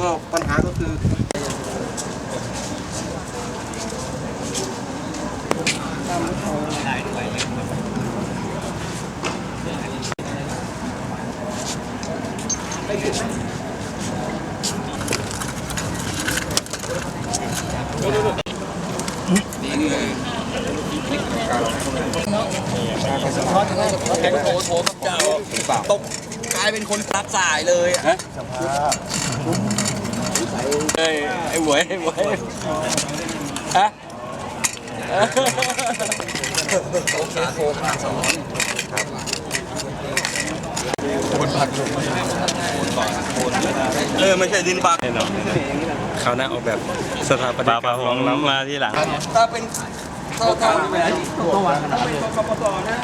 ก็ปัญหาก็คือแกงโถโถกับเจ้าตกกลายเป็นคนตัดสายเลยอะ เอ้ยไอ้หวยไอ้หวยฮะเออไม่ใช่ดินบากเขาหน้าออกแบบสถาปัตยกรรมของมาที่หลัง ถ้าเป็นถ้าถ้าถ้าเป็นกปปนะ